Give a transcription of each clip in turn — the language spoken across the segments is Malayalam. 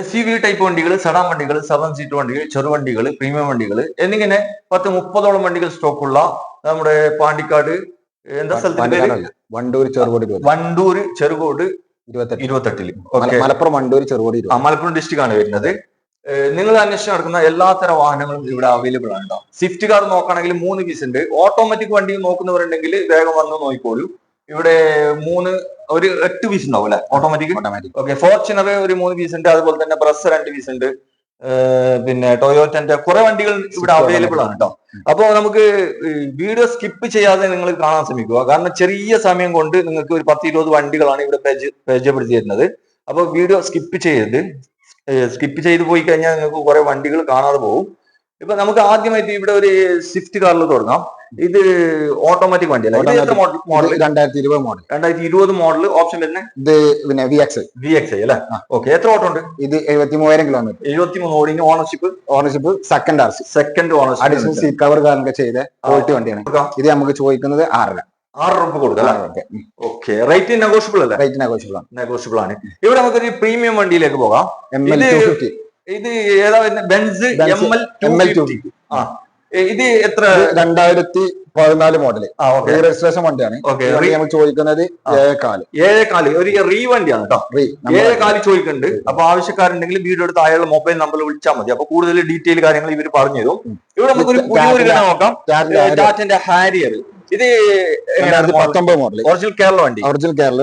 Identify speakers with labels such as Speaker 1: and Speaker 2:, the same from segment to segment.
Speaker 1: എസ് യു വി ടൈപ്പ് വണ്ടികൾ സഡാൻ വണ്ടികൾ സെവൻ സീറ്റ് വണ്ടികൾ ചെറുവണ്ടികൾ പ്രീമിയം വണ്ടികൾ എന്നിങ്ങനെ പത്ത് മുപ്പതോളം വണ്ടികൾ സ്റ്റോക്ക് ഉള്ള നമ്മുടെ പാണ്ടിക്കാട് എന്താ സ്ഥലത്തിന്റെ
Speaker 2: വണ്ടൂർ ചെറുകോട്
Speaker 1: വണ്ടൂർ ചെറുകോടി ഇരുപത്തെട്ടിൽ.
Speaker 2: മലപ്പുറം വണ്ടൂർ ചെറുകോട്
Speaker 1: മലപ്പുറം ഡിസ്ട്രിക്ട് ആണ് വരുന്നത്. നിങ്ങൾ അന്വേഷിച്ച് നടക്കുന്ന എല്ലാത്തരം വാഹനങ്ങളും ഇവിടെ അവൈലബിൾ ആണ് സ്വിഫ്റ്റ് കാർ നോക്കുകയാണെങ്കിൽ മൂന്ന് പീസ് ഉണ്ട്. ഓട്ടോമാറ്റിക് വണ്ടി നോക്കുന്നവരുണ്ടെങ്കിൽ വേഗം വന്ന് നോക്കിക്കോളൂ. ഇവിടെ മൂന്ന് ഒരു എട്ട് പീസ് ഉണ്ടാവും അല്ലെ? ഓട്ടോമാറ്റിക്
Speaker 2: ഓട്ടോമാറ്റിക്
Speaker 1: ഓക്കെ ഫോർച്യൂണർ ഒരു മൂന്ന് പീസ് ഉണ്ട്. അതുപോലെ തന്നെ ബ്രസ് രണ്ട് പീസ് ഉണ്ട്. പിന്നെ ടൊയോറ്റന്റെ കുറെ വണ്ടികൾ ഇവിടെ അവൈലബിൾ ആണ് കേട്ടോ അപ്പൊ നമുക്ക് വീഡിയോ സ്കിപ്പ് ചെയ്യാതെ നിങ്ങൾ കാണാൻ ശ്രമിക്കുക. കാരണം ചെറിയ സമയം കൊണ്ട് നിങ്ങൾക്ക് ഒരു പത്ത് ഇരുപത് വണ്ടികളാണ് ഇവിടെ പരിചയ- പരിചയപ്പെടുത്തി തരുന്നത് അപ്പൊ വീഡിയോ സ്കിപ്പ് ചെയ്യരുത്. സ്കിപ്പ് ചെയ്ത് പോയി കഴിഞ്ഞാൽ നിങ്ങൾക്ക് കുറെ വണ്ടികൾ കാണാതെ പോകും. ഇപ്പൊ നമുക്ക് ആദ്യമായിട്ട് ഇവിടെ ഒരു സ്വിഫ്റ്റ് കാറിൽ തുടങ്ങാം. ഇത് ഓട്ടോമാറ്റിക് ഇത് മോഡൽ
Speaker 2: രണ്ടായിരത്തി ഇരുപത് മോഡൽ
Speaker 1: രണ്ടായിരത്തി ഇരുപത് മോഡൽ ഓപ്ഷൻ വരുന്നത്
Speaker 2: ഇത് പിന്നെ V X
Speaker 1: V X I അല്ലേ ഓക്കെ എത്ര ഓട്ടോ ഉണ്ട്?
Speaker 2: ഇത് എഴുപത്തി മൂവായിരം കിലോമീറ്റർ
Speaker 1: എഴുപത്തി മൂന്ന് ഓടിന് ownership
Speaker 2: ownership second R C
Speaker 1: second
Speaker 2: additional
Speaker 1: ownership
Speaker 2: seat cover കാര്യങ്ങളൊക്കെ ചെയ്ത ക്വാളിറ്റി വണ്ടിയാണ്. ഇത് നമുക്ക് ചോദിക്കുന്നത് ആറര
Speaker 1: ആറ് രൂപ കൊടുക്കാം ഓക്കെ റേറ്റ് നെഗോഷ്യബിൾ അല്ലേ?
Speaker 2: റേറ്റ് നെഗോഷ്യബിൾ ആണ്.
Speaker 1: നെഗോഷ്യബിൾ ആണ്. ഇവിടെ നമുക്കൊരു പ്രീമിയം വണ്ടിയിലേക്ക് പോകാം.
Speaker 2: എം എൽ ടു ഫിഫ്റ്റി
Speaker 1: ഇത് ഏതാ Benz
Speaker 2: Benz
Speaker 1: M L two ആ. ഇത് എത്ര?
Speaker 2: രണ്ടായിരത്തി പതിനാല് മോഡൽ രജിസ്ട്രേഷൻ വണ്ടിയാണ്. നമ്മൾ ചോദിക്കുന്നത്
Speaker 1: ആ.
Speaker 2: ഏഴേക്കാൽ
Speaker 1: ഏഴേ കാൽ ഒരു റീ വണ്ടിയാണ് കേട്ടോ
Speaker 2: റീ
Speaker 1: ഏഴേ കാൽ ചോദിക്കുന്നുണ്ട് അപ്പൊ ആവശ്യക്കാരുണ്ടെങ്കിൽ വീഡിയോ എടുത്ത് അയാളുടെ മൊബൈൽ നമ്പർ വിളിച്ചാൽ മതി. അപ്പൊ കൂടുതൽ ഡീറ്റെയിൽ കാര്യങ്ങൾ ഇവർ പറഞ്ഞു തരും. ഇവിടെ നമുക്കൊരു പുതിയൊരു നോക്കാം. ടാറ്റന്റെ ഹാരിയർ ഇത്
Speaker 2: രണ്ടായിരത്തി പത്തൊമ്പത് മോഡൽ
Speaker 1: ഒറിജിനൽ കേരള വണ്ടി.
Speaker 2: ഒറിജിനൽ കേരള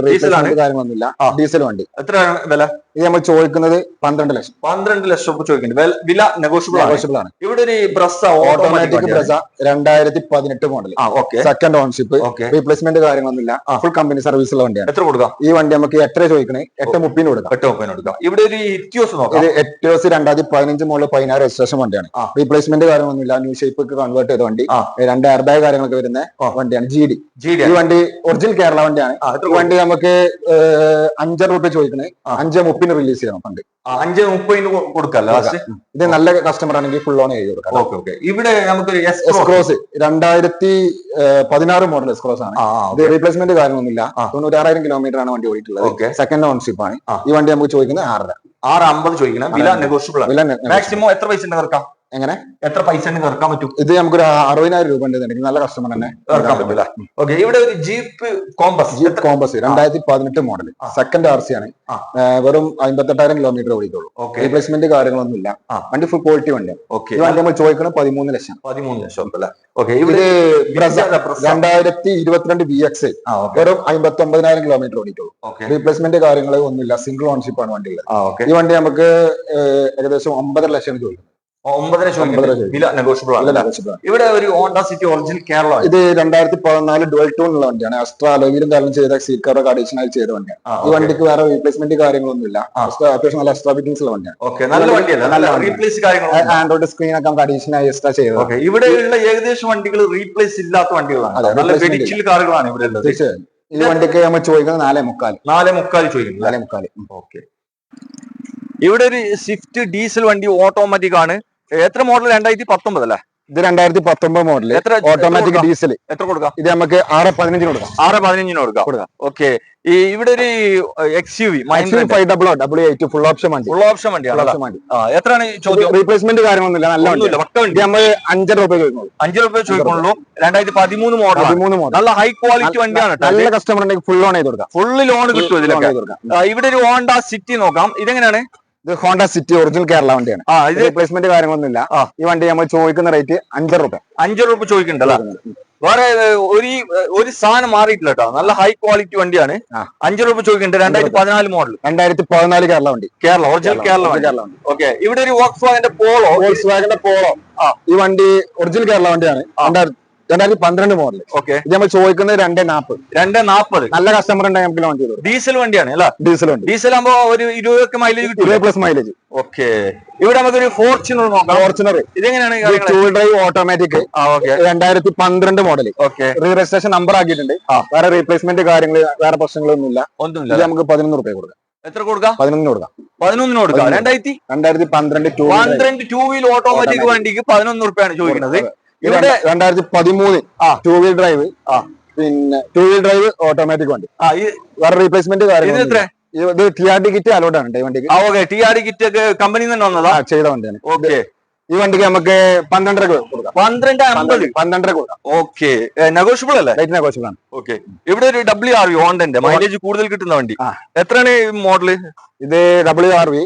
Speaker 2: കാര്യങ്ങളൊന്നുമില്ല. ഡീസൽ വണ്ടി.
Speaker 1: എത്ര വില?
Speaker 2: ഇത് നമ്മൾ ചോദിക്കുന്നത് പന്ത്രണ്ട് ലക്ഷം.
Speaker 1: പന്ത്രണ്ട് ലക്ഷം രൂപ ചോദിക്കുന്നുണ്ട്. വില- നെഗോഷ്യബിൾ
Speaker 2: നെഗോഷ്യബിൾ ആണ്.
Speaker 1: ഇവിടെ ഒരു ബ്രസ്
Speaker 2: ഓട്ടോമാറ്റിക് ബ്രസ രണ്ടായിരത്തി പതിനെട്ട് മോഡൽ സെക്കൻഡ് ഓൺഷിപ്പ് റീപ്ലേസ്മെന്റ് കാര്യങ്ങളൊന്നുമില്ല. ഫുൾ കമ്പനി സർവീസ് ഉള്ള വണ്ടിയാണ്.
Speaker 1: എത്ര കൊടുക്കാം?
Speaker 2: ഈ വണ്ടി നമുക്ക് എത്ര ചോദിക്കണേ. എട്ട് മുപ്പിന് കൊടുക്കാം.
Speaker 1: എട്ട് മുപ്പതിന് കൊടുക്കാം. ഇവിടെ ഒരു ഇറ്റിയോസ് നോക്കാം.
Speaker 2: ഇത് എറ്റോസ് രണ്ടായിരത്തി പതിനഞ്ച് മോഡൽ പതിനാറ് രജിസ്ട്രേഷൻ വണ്ടിയാണ്. റീപ്ലേസ്മെന്റ് കാര്യങ്ങളൊന്നുമില്ല. ന്യൂ ഷേപ്പ് കൺവേർട്ട് ചെയ്ത വണ്ടി. രണ്ട് എയർ ബാഗ് കാര്യങ്ങളൊക്കെ വരുന്ന. വണ്ടിയാണ്. ജി ഡി
Speaker 1: ജി ഡി
Speaker 2: ഈ വണ്ടി ഒറിജിനൽ കേരള വണ്ടിയാണ്. വണ്ടി നമുക്ക് അഞ്ചര റുപ്യ ചോദിക്കണേ.
Speaker 1: അഞ്ച്
Speaker 2: അഞ്ച് മുപ്പിന് റിലീസ് ചെയ്യണം ഫണ്ട്
Speaker 1: അഞ്ച് മുപ്പതിന് കൊടുക്കാം. ലാസ്റ്റ്
Speaker 2: ഇത് നല്ല കസ്റ്റമർ ആണെങ്കിൽ ഫുൾ ഓൺ എഴുതി കൊടുക്കാം.
Speaker 1: ഓക്കെ ഓക്കെ ഇവിടെ നമുക്ക് എസ്
Speaker 2: എസ്ക്രോസ് രണ്ടായിരത്തി പതിനാറ് മോഡൽ എസ്ക്രോസ് ആണ്. ഇത് റീപ്ലേസ്മെന്റ് കാര്യമൊന്നുമില്ല. തൊണ്ണൂറ്റാറായിരം കിലോമീറ്റർ ആണ് വണ്ടി ഓടിയിട്ടുള്ളത്.
Speaker 1: ഓക്കെ
Speaker 2: സെക്കൻഡ് ഓൺഷിപ്പ് ആണ്. ഈ വണ്ടി നമുക്ക് ചോദിക്കുന്നത് ആറര.
Speaker 1: ആറ് അമ്പത് ചോദിക്കണം. വില. നെഗോഷ്യബിൾ
Speaker 2: വില
Speaker 1: മാക്സിമം എത്ര പൈസ ഇറക്കാം
Speaker 2: എങ്ങനെ?
Speaker 1: എത്ര പൈസ തീർക്കാൻ ഇറക്കാൻ പറ്റും?
Speaker 2: ഇത് നമുക്കൊരു അറുപതിനായിരം രൂപ ഉണ്ടെന്നുണ്ടെങ്കിൽ നല്ല കസ്റ്റമർ തന്നെ.
Speaker 1: ഇറക്കാൻ പറ്റില്ല? ഓക്കെ ഇവിടെ ഒരു ജീപ്പ് കോമ്പസ്
Speaker 2: ജീപ്പ് കോമ്പസ് രണ്ടായിരത്തി പതിനെട്ട് മോഡൽ സെക്കൻഡ് ആർ സി ആണ്. വെറും അമ്പത്തെട്ടായിരം കിലോമീറ്റർ ഓടിക്കുള്ളൂ
Speaker 1: ഓക്കെ.
Speaker 2: റീപ്ലേസ്മെന്റ് കാര്യങ്ങളൊന്നും ഇല്ല വണ്ടി ഫുൾ ക്വാളിറ്റി വണ്ടിയാണ്
Speaker 1: ഓക്കെ.
Speaker 2: ഈ വണ്ടി നമ്മൾ ചോദിക്കണം പതിമൂന്ന് ലക്ഷം.
Speaker 1: പതിമൂന്ന് ലക്ഷം
Speaker 2: ഇത്. രണ്ടായിരത്തി ഇരുപത്തിരണ്ട് ബി എക്സ് വെറും അമ്പത്തി ഒമ്പതിനായിരം കിലോമീറ്റർ ഓടിക്കുള്ളൂ
Speaker 1: ഓക്കെ.
Speaker 2: റീപ്ലേസ്മെന്റ് കാര്യങ്ങൾ ഒന്നുമില്ല. സിംഗിൾ ഓൺഷിപ്പ് ആണ്
Speaker 1: വണ്ടികൾ
Speaker 2: ഈ വണ്ടി നമുക്ക് ഏകദേശം ഒമ്പതര ലക്ഷം ചോദിക്കുന്നത്.
Speaker 1: ഒമ്പതര. വില നെഗോഷ്യബിൾ ആണ്. ഇവിടെ ഒരു ഹോണ്ട സിറ്റി ഒറിജിനൽ കേരള
Speaker 2: ഇത് രണ്ടായിരത്തി പതിനാല് ഡുവൽ ടൂൺ ഉള്ള വണ്ടിയാണ്. അസ്ട്ര അലോയിലും കാലം ചെയ്ത സീറ്റ് കവറൊക്കെ അഡീഷണൽ ചെയ്ത വണ്ടിയാണ്. ഈ വണ്ടിക്ക് വേറെ റീപ്ലേസ്മെന്റ്
Speaker 1: കാര്യങ്ങളൊന്നും
Speaker 2: ഇല്ല അത്യാവശ്യം നല്ല എക്സ്ട്രാ ഫിറ്റിംഗ്സ് ഉള്ള വണ്ടിയാണ്.
Speaker 1: ഓക്കെ നല്ല വണ്ടിയല്ല? നല്ല
Speaker 2: നല്ല വണ്ടിയാണ്.
Speaker 1: റീപ്ലേസ് കാര്യങ്ങൾ
Speaker 2: ആൻഡ്രോയിഡ് സ്ക്രീൻ ഒക്കെ നമുക്ക് അഡീഷണൽ എക്സ്ട്രാ ചെയ്തത്
Speaker 1: ഇവിടെയുള്ള ഏകദേശം വണ്ടികൾ റീപ്ലേസ് ഇല്ലാത്ത വണ്ടികളാണ്. നല്ല
Speaker 2: replacement
Speaker 1: കാറുകളാണ് ഇവിടെ ഉള്ളത്.
Speaker 2: ഈ വണ്ടിക്ക് നമ്മൾ ചോദിക്കുന്നത് നാലേ മുക്കാൽ
Speaker 1: നാല് മുക്കാൽ ചോദിക്കുന്നത്
Speaker 2: നാലേ മുക്കാൽ
Speaker 1: ഓക്കെ ഇവിടെ ഒരു സ്വിഫ്റ്റ് ഡീസൽ വണ്ടി ഓട്ടോമാറ്റിക് ആണ്. എത്ര മോഡൽ രണ്ടായിരത്തി പത്തൊമ്പത് അല്ലേ?
Speaker 2: ഇത് രണ്ടായിരത്തി പത്തൊമ്പത് മോഡൽ
Speaker 1: എത്ര
Speaker 2: ഓട്ടോമാറ്റിക് ഡീസൽ
Speaker 1: എത്ര കൊടുക്കാം?
Speaker 2: ഇത് നമുക്ക് ആറ് പതിനഞ്ചിന് കൊടുക്കാം.
Speaker 1: ആറ് പതിനഞ്ചിന് കൊടുക്കാം.
Speaker 2: കൊടുക്കാം.
Speaker 1: ഓക്കെ ഈ ഇവിടെ ഒരു X U V
Speaker 2: five double double eight full option വണ്ടി.
Speaker 1: ഫുൾ ഓപ്ഷൻ
Speaker 2: വണ്ടി
Speaker 1: വണ്ടി. എത്രയാണ് ചോദ്യം?
Speaker 2: റീപ്ലേസ്മെന്റ് കാര്യമൊന്നുമില്ല നല്ല വണ്ടി
Speaker 1: ഒന്നുമില്ല പക്ക വണ്ടി.
Speaker 2: നമ്മൾ അഞ്ചര രൂപ ചോദിക്കുള്ളൂ
Speaker 1: അഞ്ചര രൂപ ചോദിക്കുള്ളൂ രണ്ടായിരത്തി പതിമൂന്ന് മോഡൽ
Speaker 2: പതിമൂന്ന് മോഡൽ
Speaker 1: നല്ല ഹൈ ക്വാളിറ്റി വണ്ടിയാണ്
Speaker 2: നല്ല കസ്റ്റമർ ഉണ്ടെങ്കിൽ ഫുൾ ലോൺ ചെയ്ത് കൊടുക്കാം.
Speaker 1: ഫുൾ ലോൺ കിട്ടും ഇതിലൊക്കെ. ഇവിടെ ഒരു ഹോണ്ട സിറ്റി നോക്കാം. ഇതെങ്ങനെയാണ്?
Speaker 2: ഇത് ഹോണ്ട സിറ്റി ഒറിജിനൽ കേരള വണ്ടിയാണ്.
Speaker 1: ആ ഇത്
Speaker 2: റീപ്ലേസ്മെന്റ് കാര്യങ്ങളൊന്നുമില്ല. ഈ വണ്ടി നമ്മൾ ചോദിക്കുന്ന റേറ്റ് അഞ്ചര റുപ്യ.
Speaker 1: അഞ്ചു റുപ്യ ചോദിക്കണ്ടല്ലോ വേറെ ഒരു ഒരു സാധനം മാറിയിട്ടില്ല കേട്ടോ. നല്ല ഹൈ ക്വാളിറ്റി വണ്ടിയാണ്. അഞ്ചു രൂപ ചോദിക്കുന്നുണ്ട്. രണ്ടായിരത്തി പതിനാല് മോഡൽ
Speaker 2: രണ്ടായിരത്തി പതിനാല് കേരള വണ്ടി.
Speaker 1: കേരള ഒറിജിനൽ കേരള വണ്ടി
Speaker 2: കേരള വണ്ടി.
Speaker 1: ഓക്കെ ഇവിടെ ഒരു വോക്സ് വാഗന്റെ പോളോ
Speaker 2: വോക്സ് വാഗന്റെ പോളോ
Speaker 1: ആ.
Speaker 2: ഈ വണ്ടി ഒറിജിനൽ കേരള വണ്ടിയാണ്. രണ്ടായിരത്തി രണ്ടായിരത്തി പന്ത്രണ്ട് മോഡൽ
Speaker 1: ഓക്കെ
Speaker 2: ഇത് നമ്മൾ ചോദിക്കുന്നത് രണ്ടേ നാപ്പത്.
Speaker 1: രണ്ട് നാപ്പത്.
Speaker 2: നല്ല കസ്റ്റമർ ഉണ്ടായി നമുക്ക് ലോഞ്ച് ചെയ്തു
Speaker 1: ഡീസൽ വണ്ടിയാണ് അല്ല?
Speaker 2: ഡീസൽ വണ്ടി.
Speaker 1: ഡീസൽ ആകുമ്പോ ഒരു ഇരുപതൊക്കെ മൈലേജ് കിട്ടും
Speaker 2: ഇരുപത് പ്ലസ് മൈലേജ്
Speaker 1: ഓക്കെ ഇവിടെ നമുക്കൊരു ഫോർച്യൂണർ നോക്കാം.
Speaker 2: ഫോർച്യൂണർ
Speaker 1: ഇതെങ്ങനെയാണ്
Speaker 2: ടൂ ഡ്രൈവ് ഓട്ടോമാറ്റിക് രണ്ടായിരത്തി പന്ത്രണ്ട് model
Speaker 1: okay
Speaker 2: re registration number ആക്കിയിട്ടുണ്ട്. വേറെ റീപ്ലേസ്മെന്റ് കാര്യങ്ങൾ വേറെ പ്രശ്നങ്ങളൊന്നുമില്ല.
Speaker 1: ഒന്നുമില്ല
Speaker 2: ഇത് നമുക്ക് പതിനൊന്ന് റുപ്യ കൊടുക്കാം.
Speaker 1: എത്ര കൊടുക്കാം?
Speaker 2: പതിനൊന്നിന് കൊടുക്കാം.
Speaker 1: പതിനൊന്നിന് കൊടുക്കാം. രണ്ടായിരത്തി?
Speaker 2: രണ്ടായിരത്തി പന്ത്രണ്ട്
Speaker 1: പന്ത്രണ്ട് ടൂ വീൽ ഓട്ടോമാറ്റിക്. വണ്ടിക്ക് പതിനൊന്ന് റുപ്യാണ് ചോദിക്കുന്നത്. ഇവിടെ
Speaker 2: രണ്ടായിരത്തി പതിമൂന്ന്
Speaker 1: ആ.
Speaker 2: ടൂ വീൽ ഡ്രൈവ്
Speaker 1: ആ.
Speaker 2: പിന്നെ ടൂ വീൽ ഡ്രൈവ് ഓട്ടോമാറ്റിക് വണ്ടി.
Speaker 1: ആ ഈ
Speaker 2: വേറെ റീപ്ലേസ്മെന്റ്
Speaker 1: ഇത്
Speaker 2: കാര്യങ്ങൾ
Speaker 1: എത്ര
Speaker 2: ഇത് T R D kit allowed ആണ് വണ്ടിക്ക്.
Speaker 1: Okay T R D kit ഒക്കെ കമ്പനിയിൽ നിന്ന് വന്നതാ?
Speaker 2: ചെയ്ത വണ്ടിയാണ്.
Speaker 1: ഓക്കെ
Speaker 2: ഈ വണ്ടിക്ക് നമുക്ക് പന്ത്രണ്ടര കൊടുക്കാം.
Speaker 1: പന്ത്രണ്ട് അമ്പത്.
Speaker 2: പന്ത്രണ്ടര കൊടുക്കാം.
Speaker 1: ഓക്കെ. നെഗോഷ്യബിൾ അല്ലേ?
Speaker 2: നെഗോഷ്യബിൾ ആണ്.
Speaker 1: ഓക്കെ. ഇവിടെ ഒരു ഡബ്ല്യു ആർ വി ഹോണ്ടന്റെ മൈലേജ് കൂടുതൽ കിട്ടുന്ന വണ്ടി. എത്രയാണ് മോഡൽ
Speaker 2: ഇത് ഡബ്ല്യു ആർ വി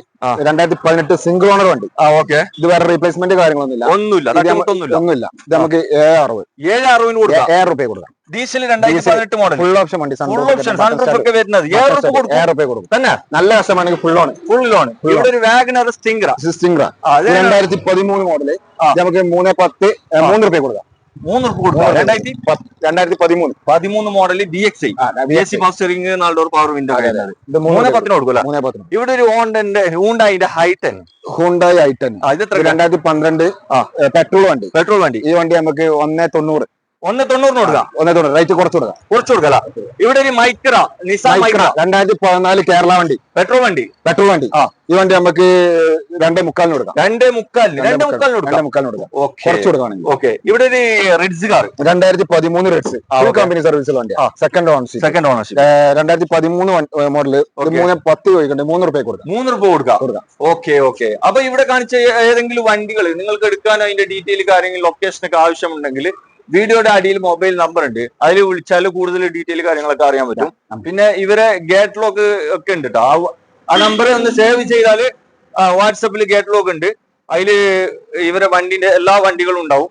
Speaker 2: രണ്ടായിരത്തി പതിനെട്ട് സിംഗിൾ ഓണർ വണ്ടി.
Speaker 1: ആ ഓക്കെ.
Speaker 2: ഇത് വേറെ റീപ്ലേസ്മെന്റ് കാര്യങ്ങളൊന്നുമില്ല.
Speaker 1: ഒന്നുമില്ല.
Speaker 2: ഇത് ഒന്നുമില്ല. ഇത് നമുക്ക് ഏഴ് അറുപത്
Speaker 1: ഏഴ് അറുപതിന് കൊടുക്കാം.
Speaker 2: ഏഴ് റുപ്യ കൊടുക്കാം.
Speaker 1: ഡീസൽ രണ്ടായിരത്തി പതിനെട്ട് മോഡൽ
Speaker 2: ഫുൾ ഓപ്ഷൻ വണ്ടി
Speaker 1: ഫുൾ ഓപ്ഷൻ സൺറൂഫ് ഒക്കെ വരുന്നത്. ഏറൊക്കെ കൊടുക്കും?
Speaker 2: ഏറൊക്കെ കൊടുക്കും.
Speaker 1: തന്നെ
Speaker 2: നല്ല കസ്റ്റമാണെങ്കിൽ ഫുൾ ഓൺ
Speaker 1: ഫുൾ ഓൺ ഇവിടെ ഒരു വാഗനർ സ്റ്റിംഗ്ര
Speaker 2: സ്റ്റിംഗ്ര
Speaker 1: അത്
Speaker 2: രണ്ടായിരത്തി പതിമൂന്ന് മോഡൽ. നമുക്ക് മൂന്ന് പത്ത് മൂന്ന് റുപ്യ കൊടുക്കാം.
Speaker 1: മൂന്ന് റുപ്യ കൊടുക്കാം. രണ്ടായിരത്തി
Speaker 2: രണ്ടായിരത്തി പതിമൂന്ന്.
Speaker 1: പതിമൂന്ന് model D X I B S C power steering നാല് ഡോർ പവർ വിൻഡോ മൂന്ന് പത്തിന് കൊടുക്കൂല.
Speaker 2: മൂന്ന് പത്തിന്.
Speaker 1: ഇവിടെ ഒരു ഹോണ്ടന്റെ ഹൂണ്ടായിന്റെ ഹൈറ്റൻ
Speaker 2: ഹൂണ്ടായി ഹൈടെൻ ടെൻ
Speaker 1: എത്ര
Speaker 2: രണ്ടായിരത്തി പന്ത്രണ്ട്
Speaker 1: ആ.
Speaker 2: പെട്രോൾ വണ്ടി.
Speaker 1: പെട്രോൾ വണ്ടി.
Speaker 2: ഈ വണ്ടി നമുക്ക് ഒന്നേ തൊണ്ണൂറ്.
Speaker 1: ഒന്ന് തൊണ്ണൂറിന് കൊടുക്കാം.
Speaker 2: ഒന്നേ തൊണ്ണൂറ്. റേറ്റ് കുറച്ച് കൊടുക്കാം.
Speaker 1: കുറച്ച് കൊടുക്കല ഇവിടെ ഒരു മൈക്ര നിസാൻ മൈക്ര
Speaker 2: രണ്ടായിരത്തി പതിനാല് കേരള വണ്ടി.
Speaker 1: പെട്രോൾ വണ്ടി.
Speaker 2: പെട്രോൾ വണ്ടി.
Speaker 1: ആ.
Speaker 2: ഈ വണ്ടി നമുക്ക് രണ്ടേ മുക്കാലിന് കൊടുക്കാം.
Speaker 1: രണ്ടേ മുക്കാലിന്. രണ്ടേ മുക്കാലിന്.
Speaker 2: രണ്ടേ
Speaker 1: കൊടുക്കാം.
Speaker 2: മുക്കാലിന് കൊടുക്കാം.
Speaker 1: ഓക്കെ.
Speaker 2: കുറച്ച് കൊടുക്കുകയാണെങ്കിൽ
Speaker 1: ഓക്കെ. ഇവിടെ ഒരു റെഡ്സ് കാർ
Speaker 2: രണ്ടായിരത്തി പതിമൂന്ന് റെഡ്സ് ഫുൾ കമ്പനി സർവീസിൽ വണ്ടി. സെക്കൻഡ് ഓണർഷിപ്പ്
Speaker 1: സെക്കൻഡ് ഓണർഷിപ്പ്
Speaker 2: രണ്ടായിരത്തി പതിമൂന്ന് മോഡൽ
Speaker 1: ഒരു
Speaker 2: മൂന്ന് പത്ത് ചോദിക്കണ്ട്. മൂന്ന് റുപ്യ കൊടുക്കാം.
Speaker 1: മൂന്ന് റുപ്യ കൊടുക്കാം.
Speaker 2: കൊടുക്കാം.
Speaker 1: Okay okay. അപ്പൊ ഇവിടെ കാണിച്ച ഏതെങ്കിലും വണ്ടികൾ നിങ്ങൾക്ക് എടുക്കാൻ അതിന്റെ ഡീറ്റെയിൽ കാര്യങ്ങൾ ലൊക്കേഷൻ ഒക്കെ ആവശ്യമുണ്ടെങ്കിൽ വീഡിയോയുടെ അടിയിൽ മൊബൈൽ നമ്പർ ഉണ്ട്. അതിൽ വിളിച്ചാൽ കൂടുതൽ ഡീറ്റെയിൽ കാര്യങ്ങളൊക്കെ അറിയാൻ പറ്റും. പിന്നെ ഇവരെ ഗേറ്റ് ലോക്ക് ഒക്കെ ഉണ്ട് ട്ടോ. ആ- നമ്പർ ഒന്ന് സേവ് ചെയ്താൽ വാട്സപ്പിൽ ഗേറ്റ് ലോക്ക് ഉണ്ട്. അതിൽ ഇവരെ വണ്ടിന്റെ എല്ലാ വണ്ടികളും ഉണ്ടാവും.